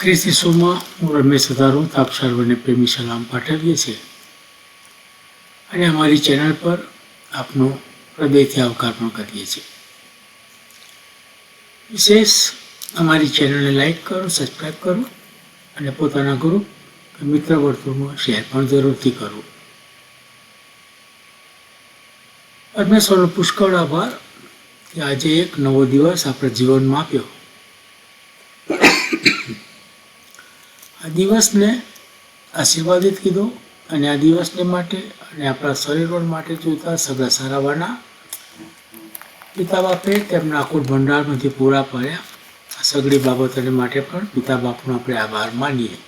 ખ્રિસ્તી શોમાં હું રમેશ વધારું આપ સર્વને પ્રેમી સલામ પાઠવીએ છીએ. અને અમારી ચેનલ પર આપનો હૃદયથી આવકાર પણ કરીએ છીએ. વિશેષ અમારી ચેનલને લાઈક કરો સબસ્ક્રાઈબ કરો અને પોતાના ગ્રુપ કે મિત્ર વર્તુળમાં શેર પણ જરૂરથી કરો. પરમેશ્વરનો પુષ્કળ આભાર કે આજે એક નવો દિવસ આપણા જીવનમાં આપ્યો. આ દિવસને આશીર્વાદિત કીધો અને આ દિવસને માટે અને આપણા શરીરો માટે જોતા સગા સારાવાના પિતા બાપે તેમના આખું ભંડારમાંથી પૂરા પાડ્યા. આ સગળી બાબતોને માટે પણ પિતા બાપનો આપણે આભાર માનીએ.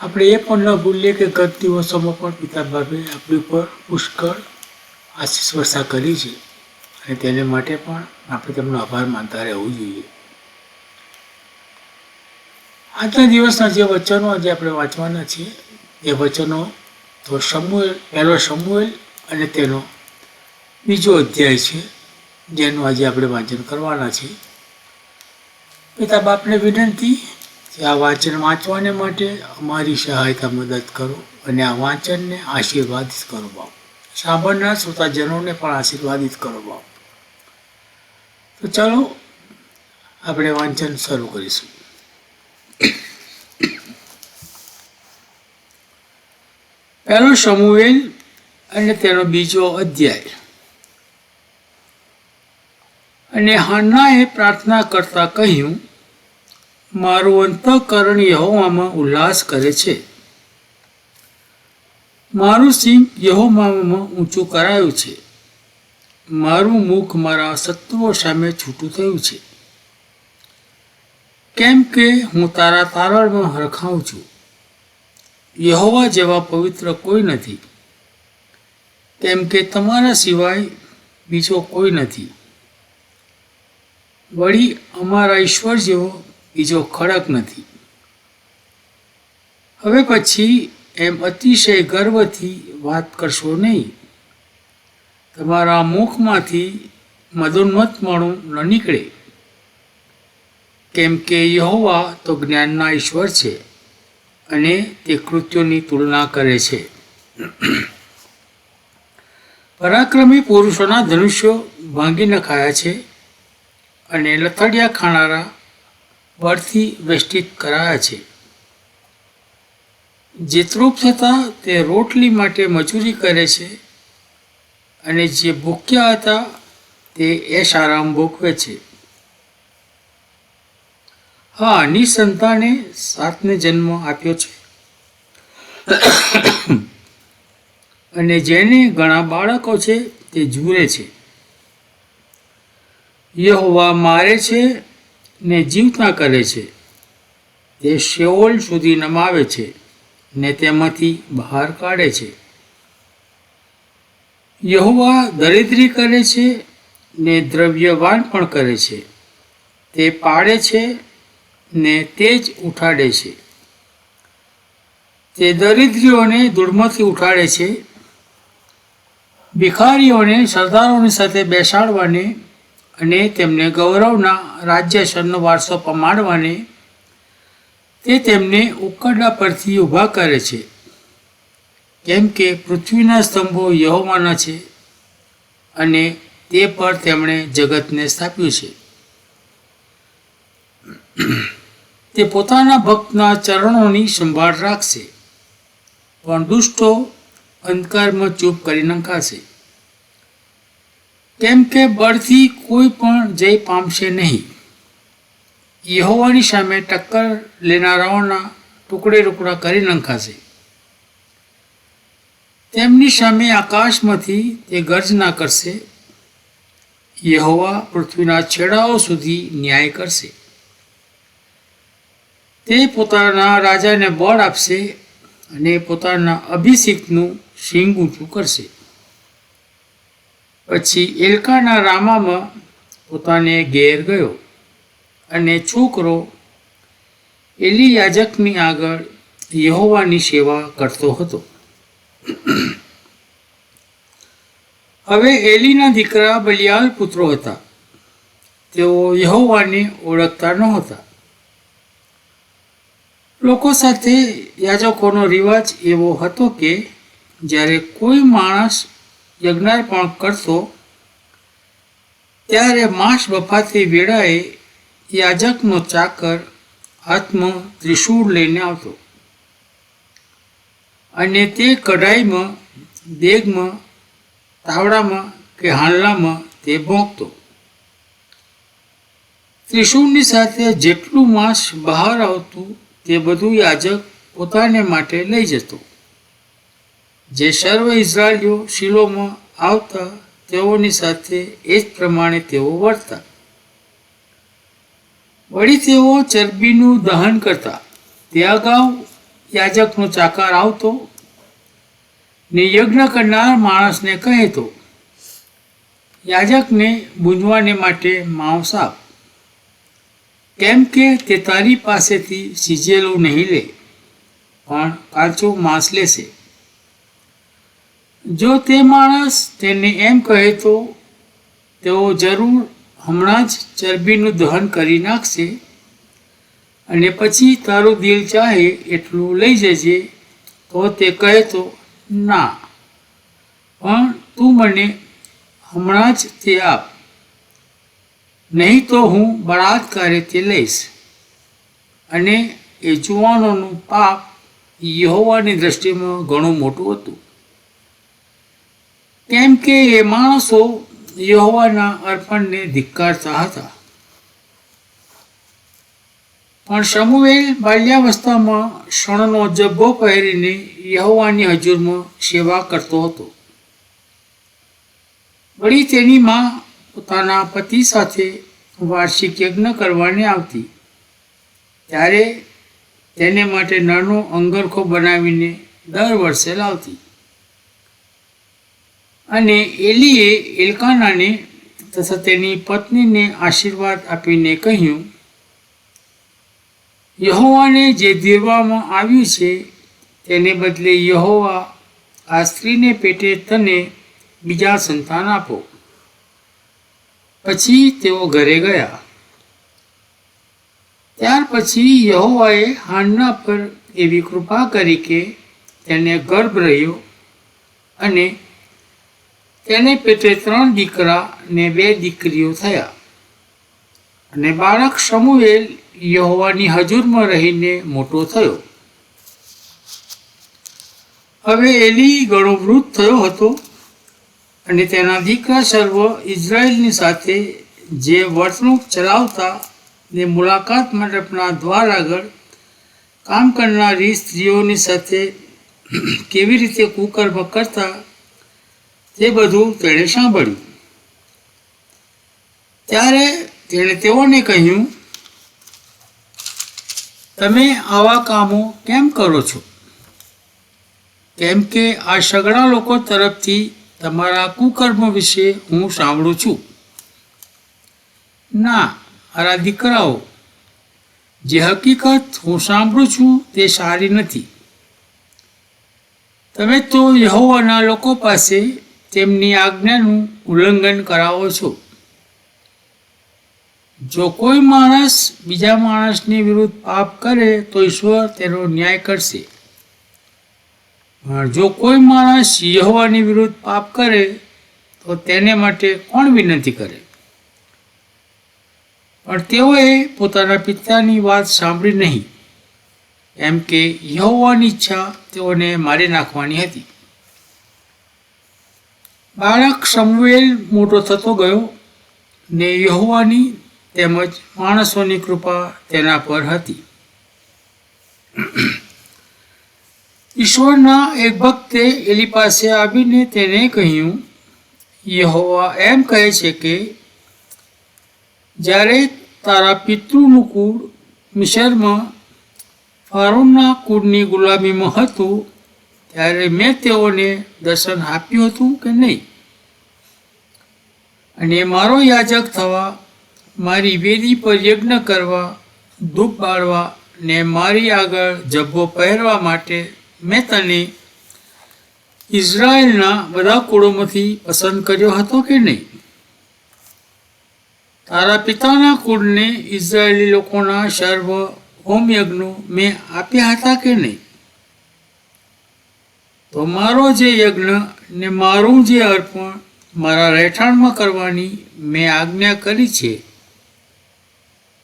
આપણે એ પણ ન ભૂલીએ કે ગત દિવસોમાં પણ પિતા બાપે આપણી ઉપર પુષ્કળ આશીષ વર્ષા કરી છે અને તેને માટે પણ આપણે તેમનો આભાર માનતા રહેવું જોઈએ. આજના દિવસના જે વચનો આજે આપણે વાંચવાના છીએ, એ વચનો તો સમુએલ પહેલો સમુએલ અને તેનો બીજો અધ્યાય છે, જેનું આજે આપણે વાંચન કરવાના છે પિતા બાપને વિનંતી કે આ વાંચન વાંચવાને માટે અમારી સહાયતા મદદ કરો અને આ વાંચનને આશીર્વાદિત કરો બાપ. સાંભળનાર શ્રોતાજનોને પણ આશીર્વાદિત કરો બાપ. તો ચાલો, આપણે વાંચન શરૂ કરીશું. પહેલો સમુવેન અને તેનો બીજો અધ્યાય. અને હાન્નાએ પ્રાર્થના કરતા કહ્યું, મારું અંતઃકરણ યહોવામાં ઉલ્લાસ કરે છે. મારું સિંહ યહોવામાં ઊંચું કરાયું છે. મારું મુખ મારા શત્રુઓ સામે છૂટું થયું છે. કેમ કે હું તારા તારણમાં હરખાઉં છું? યહોવા જેવા પવિત્ર કોઈ નથી. કેમ કે તમારા સિવાય બીજો કોઈ નથી. વળી અમારા ઈશ્વર જેવો બીજો ખડક નથી. હવે પછી એમ અતિશય ગર્વથી વાત કરશો નહીં. તમારા મુખમાંથી મદોન્મતમણું ન નીકળે. કેમ કે યહોવા તો જ્ઞાનના ઈશ્વર છે. અને તે કૃત્યોની તુલના કરે છે. પરાક્રમી પુરુષોના ધનુષ્યો ભાંગી નખાયા છે અને લથડિયા ખાનારા બળથી વેષ્ટિત કરાયા છે. જે તૃપ થતાં તે રોટલી માટે મજૂરી કરે છે અને જે ભૂખ્યા હતા તે એશ આરામ ભોગવે છે. હા, નિસંતાને સાતને જન્મ આપ્યો છે. અને જેને ઘણા બાળકો છે તે જુએ છે. યહોવા મારે છે ને જીવતા કરે છે. તે શેઓલ સુધી નમાવે છે ને તેમાંથી બહાર કાઢે છે. યહોવા દરિદ્રી કરે છે ને દ્રવ્યવાન પણ કરે છે. તે પાડે છે ને તે જ ઉઠાડે છે. તે દરિદ્રીઓને ધૂળમાંથી ઉઠાડે છે. ભિખારીઓને સરદારોની સાથે બેસાડવાને અને તેમને ગૌરવના રાજ્યસરનો વારસો પમાડવાને તે તેમને ઉકરડા પરથી ઊભા કરે છે. કેમ કે પૃથ્વીના સ્તંભો યહોવાના છે અને તે પર તેમણે જગતને સ્થાપ્યું છે. તે પોતાના ભક્તના ચરણોની સંભાળ રાખશે. પણ દુષ્ટો અંધકારમાં ચૂપ કરી નંખાશે. કેમ કે બળથી કોઈ પણ જય પામશે નહીં. યહોવાની સામે ટક્કર લેનારાઓના ટુકડે ટુકડા કરી નંખાશે. તેમની સામે આકાશમાંથી તે ગર્જના કરશે. યહોવા પૃથ્વીના છેડાઓ સુધી ન્યાય કરશે. તે પોતાના રાજાને બળ આપશે અને પોતાના અભિષેકનું સિંગ ઊંચું કરશે. પછી એલકાના રામામાં પોતાને ઘેર ગયો અને છોકરો એલી યાજકની આગળ યહોવાની સેવા કરતો હતો. હવે એલીના દીકરા બલિયાલ પુત્રો હતા. તેઓ યહોવાને ઓળખતા નહોતા. લોકો સાથે યાજકોનો રિવાજ એવો હતો કે જ્યારે કોઈ માણસ યજ્ઞાર્પણ કરતો, ત્યારે માંસ બફાતી વેળાએ યાજકનો ચાકર હાથમાં ત્રિશૂળ લઈને આવતો. અને તે કઢાઈમાં, દેગમાં, તાવડામાં કે હાંડલામાં તે ભોંકતો. ત્રિશૂળની સાથે જેટલું માંસ બહાર આવતું તે બધું યાજક પોતાને માટે લઈ જતો. જે સર્વ ઇઝરાયલીઓ શિલોમાં આવતા તેઓની સાથે એ જ પ્રમાણે તેઓ વર્તા. વળી તેઓ ચરબીનું દહન કરતા. તે અગાઉ યાજકનો ચાકાર આવતો ને યજ્ઞ કરનાર માણસને કહેતો, યાજકને બૂંજવાને માટે માંસ આપ. કેમ કે તે તારી પાસેથી સીજેલું નહીં લે, પણ કાચું માંસ લેશે. જો તે માણસ તેને એમ કહે તો તેઓ જરૂર હમણાં જ ચરબીનું દહન કરી નાખશે અને પછી તારું દિલ ચાહે એટલું લઈ જજે તો તે કહે તો, ના, પણ તું મને હમણાં જ તે આપ. નહીં તો હું બળાત્કારે તે લઈશ. અને એ જુવાનોનું પાપ યહોવાની દ્રષ્ટિમાં ઘણું મોટું હતું. કેમ કે એ માણસો યહોવાના અર્પણને ધિક્કારતા હતા. પણ સમુએલ બાલ્યાવસ્થામાં શણનો જબ્બો પહેરીને યહોવાની હજુરમાં સેવા કરતો હતો. વળી તેની માં પોતાના પતિ સાથે વાર્ષિક યજ્ઞ કરવાને આવતી. ત્યારે તેને માટે નાનો અંગરખો બનાવીને દર વર્ષે લાવતી. અને એલીએ એલકાનાને તથા તેની પત્નીને આશીર્વાદ આપીને કહ્યું, યહોવાને જે દેવામાં આવ્યું છે, તેને બદલે યહોવા આ સ્ત્રીને પેટે તને બીજા સંતાન આપો. પછી તેઓ ઘરે ગયા. ત્યાર પછી યહોવાએ હાનના પર એવી કૃપા કરી કે તેને ગર્ભ રહ્યો અને તેને પેટે ત્રણ દીકરા ને બે દીકરીઓ થયા. અને બાળક સમુએલ યહોવાની હજુરમાં રહીને મોટો થયો. હવે એલી ઘણો વૃદ્ધ થયો હતો. અને તેના દીકરા સર્વ ઇઝરાયલની સાથે જે વર્તણૂક ચલાવતા ને મુલાકાત મંડપના દ્વાર આગળ કામ કરનારી સ્ત્રીઓની સાથે કેવી રીતે કુકર્મ કરતા તે બધું તેણે સાંભળ્યું. ત્યારે તેણે તેઓને કહ્યું, તમે આવા કામો કેમ કરો છો? કેમ કે આ સગડા લોકો તરફથી તમારા કુકર્મ વિશે હું સાંભળું છું. ના, મારા દીકરાઓ, જે હકીકત હું સાંભળું છું તે સારી નથી. તમે તો યહોવાના લોકો પાસે તેમની આજ્ઞાનું ઉલ્લંઘન કરાવો છો. જો કોઈ માણસ બીજા માણસની વિરુદ્ધ પાપ કરે તો ઈશ્વર તેનો ન્યાય કરશે. પણ જો કોઈ માણસ યહોવાની વિરુદ્ધ પાપ કરે, તો તેને માટે કોણ વિનંતી કરે? પણ તેઓએ પોતાના પિતાની વાત સાંભળી નહીં, એમ કે યહોવાની ઈચ્છા તેઓને મારી નાખવાની હતી. બાળક સમવેલ મોટો થતો ગયો ને યહોવાની તેમજ માણસોની કૃપા તેના પર હતી. ઈશ્વરના એક ભક્તે એલી પાસે આવીને તેને કહ્યું, યહોવા એમ કહે છે કે, જ્યારે તારા પિતૃનું કુળ મિશરમાં ફારૂનના કુળની ગુલામીમાં હતું, ત્યારે મેં તેઓને દર્શન આપ્યું હતું કે નહીં? અને મારો યાજક થવા, મારી વેદી પર યજ્ઞ કરવા, ધૂપ બાળવા ને મારી આગળ જબ્બો પહેરવા માટે મેં તને ઇઝરાયલના બધા કુળોમાંથી પસંદ કર્યો હતો કે નહીં? તારા પિતાના કુળને ઇઝરાયેલી લોકોના સર્વ હોમયજ્ઞો મેં આપ્યા હતા કે નહીં? તો મારો જે યજ્ઞ ને મારું જે અર્પણ મારા રહેઠાણમાં કરવાની મેં આજ્ઞા કરી છે,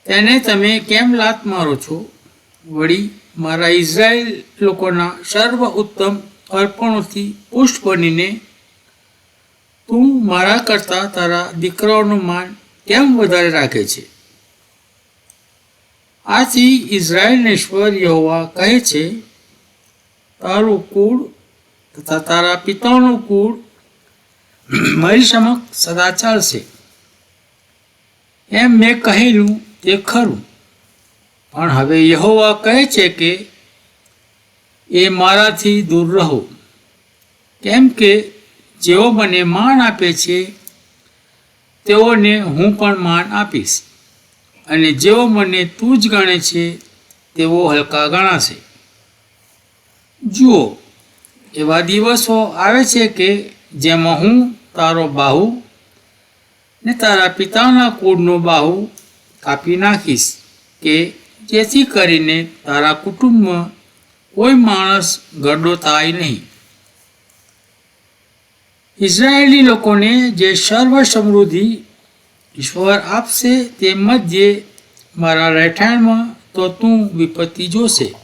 તેને તમે કેમ લાત મારો છો? વળી મારા ઇઝરાયલ લોકોના સર્વ ઉત્તમ અર્પણોથી પુષ્ટ બનીને તું મારા કરતાં તારા દીકરાઓનું માન કેમ વધારે રાખે છે? આથી ઇઝરાયેલેશ્વર યહોવા કહે છે, તારું કુળ તથા તારા પિતાનું કુળ મારી સમક્ષ સદા ચાલશે એમ મેં કહેલું તે ખરું. પણ હવે યહોવા કહે છે કે એ મારાથી દૂર રહો. કેમ કે જેઓ મને માન આપે છે, તેઓને હું પણ માન આપીશ. અને જેઓ મને તું જ ગણે છે, તેઓ હલકા ગણાશે. જુઓ, એવા દિવસો આવે છે કે જેમાં હું તારો બાહુ ને તારા પિતાના કુળનો બાહુ કાપી નાખીશ કે જેથી કરીને તારા કુટુંબમાં કોઈ માણસ ગરડો થાય નહીં. ઇઝરાયેલી લોકોને જે સર્વ સમૃદ્ધિ ઈશ્વર આપશે તે મધ્યે મારા રહેઠાણમાં તો તું વિપત્તિ જોશે.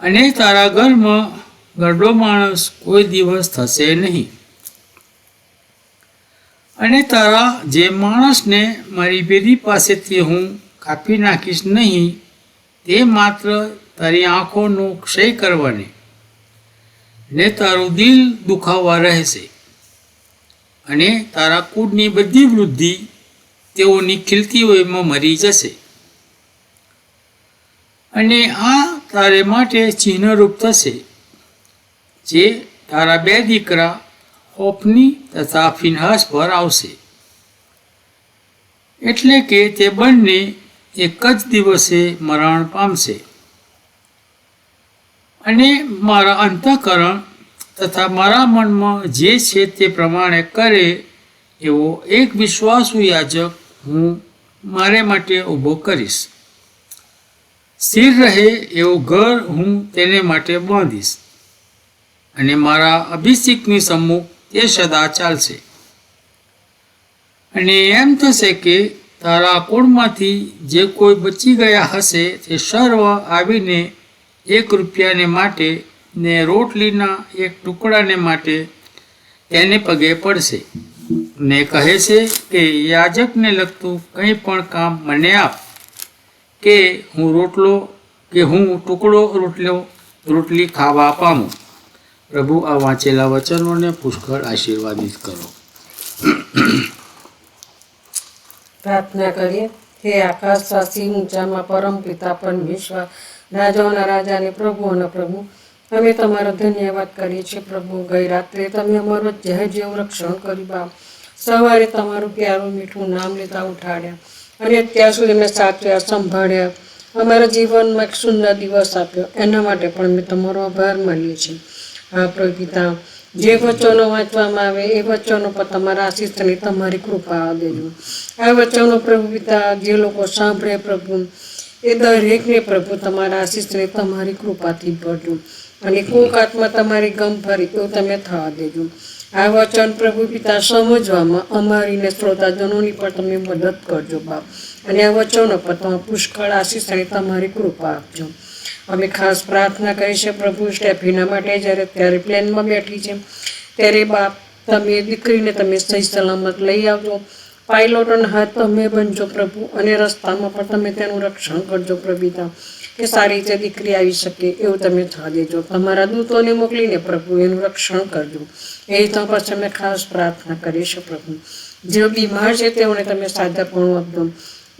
અને તારા ઘરમાં ગરડો માણસ કોઈ દિવસ થશે નહીં. અને તારા જે માણસને મારી પેઢી પાસેથી હું કાપી નાખીશ નહીં, તે માત્ર તારી આંખોનું ક્ષય કરવાની, ને તારું દિલ દુખાવા રહેશે. અને તારા કુળની બધી વૃદ્ધિ તેઓની ખીલતીઓમાં મરી જશે. અને આ તારે માટે ચિહ્નરૂપ થશે, જે તારા બે દીકરા હોપની તથા ફિનહાસ પર આવશે. એટલે કે તે બંને એક જ દિવસે મરણ પામશે. અને મારા અંતઃકરણ તથા મારા મનમાં જે છે તે પ્રમાણે કરે એવો એક વિશ્વાસુ યાજક હું મારે માટે ઊભો કરીશ. સ્થિર રહે એવું ઘર હું તેને માટે બાંધીશ. અને મારા અભિષેકની સમ્મુખ તે સદા ચાલશે. અને એમ થશે કે તારા કુળમાંથી જે કોઈ બચી ગયા હશે તે સર્વ આવીને એક રૂપિયાને માટે ને રોટલીના એક ટુકડાને માટે તેને પગે પડશે. ને કહે છે કે, યાજકને લગતું કંઈ પણ કામ મને આપ, કે હું રોટલો, કે હું ટુકડો રોટલો, રોટલી ખાવા પામું. પ્રભુ આ વાંચેલા વચનોને પુષ્કળ આશીર્વાદિત કરો. પ્રાર્થના કરીએ. હે આકાશવાસી ઊંચામાં પરમ પિતા પરમેશ્વર રાજાઓના રાજાને પ્રભુઓના પ્રભુ, અમે તમારો ધન્યવાદ કરીએ છીએ પ્રભુ. ગઈ રાત્રે તમે અમારો જય જેવું રક્ષણ કર્યું બા સવારે તમારું પ્યારું મીઠું નામ લેતા ઉઠાડ્યા અને અત્યાર સુધી મેં સાચવ્યા, સંભાળ્યા. અમારા જીવનમાં એક સુંદર દિવસ આપ્યો. એના માટે પણ અમે તમારો આભાર માનીએ છીએ. હા, પ્રભુ પિતા જે વચનો વાંચવામાં આવે, એ વચનો પર તમારા આશીષની તમારી કૃપા દેજો. આ વચનો પ્રભુ પિતા, જે લોકો સાંભળે પ્રભુ, એ દરેકને પ્રભુ તમારા આશીષને તમારી કૃપાથી ભરજો. અને કોક આત્મા તમારી ગમ ફરી એવું તમે થવા દેજો. આ વચન પ્રભુ પિતા સમજવામાં અમારીને શ્રોતાજનોની પણ તમે મદદ કરજો બાપ. અને આ વચનો પર તમે પુષ્કળ આશીષ અને તમારી કૃપા આપજો. અમે ખાસ પ્રાર્થના કરી છે, પ્રભુ, સ્ટેફીના માટે જ્યારે ત્યારે પ્લેનમાં બેઠી છે. ત્યારે બાપ, તમે દીકરીને તમે સહી સલામત લઈ આવજો. પાયલોટોના હાથ તમે બનજો, પ્રભુ, અને રસ્તામાં પણ તમે તેનું રક્ષણ કરજો, પ્રભુતા. કે સારી રીતે દીકરી આવી શકે એવું તમે થવા દેજો. તમારા દૂતોને મોકલીને પ્રભુ એનું રક્ષણ કરજો. એ તો પછી અમે ખાસ પ્રાર્થના કરીશું પ્રભુ. જેઓ બીમાર છે તેઓને તમે સાધાપણું આપજો.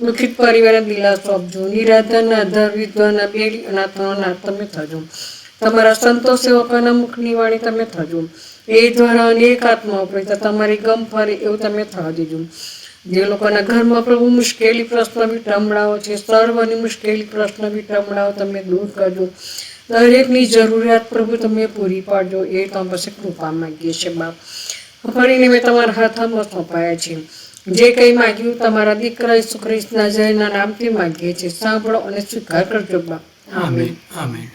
દુઃખિત પરિવારને દિલાસો આપજો નિરાધાના આધાર વિધવાના બેડી અનાથોના તમે થજો. તમારા સંતો સેવકોના મુખની વાણી તમે થજો. એ દ્વારા અનેક આત્મા પ્રભુ તમારી ગમ ફરે એવું તમે થવા દેજો. જે લોકોના ઘરમાં પ્રભુ મુશ્કેલી પ્રશ્ન બી વિટમણાઓ છે, સર્વની મુશ્કેલી પ્રશ્ન બી વિટમણાઓ તમે દૂર કરજો. દરેકની જરૂરિયાત પ્રભુ તમે પૂરી પાડજો. એ તમે પાસે કૃપા માંગીએ છીએ બાપ. ફરીને મેં તમારા હાથમાં સોંપાયા છે. જે કંઈ માગ્યું તમારા દીકરા ઈસુ ખ્રિસ્તના જયના નામથી માગીએ છીએ સાંભળો અને સ્વીકાર કરજો બા. Amen amen.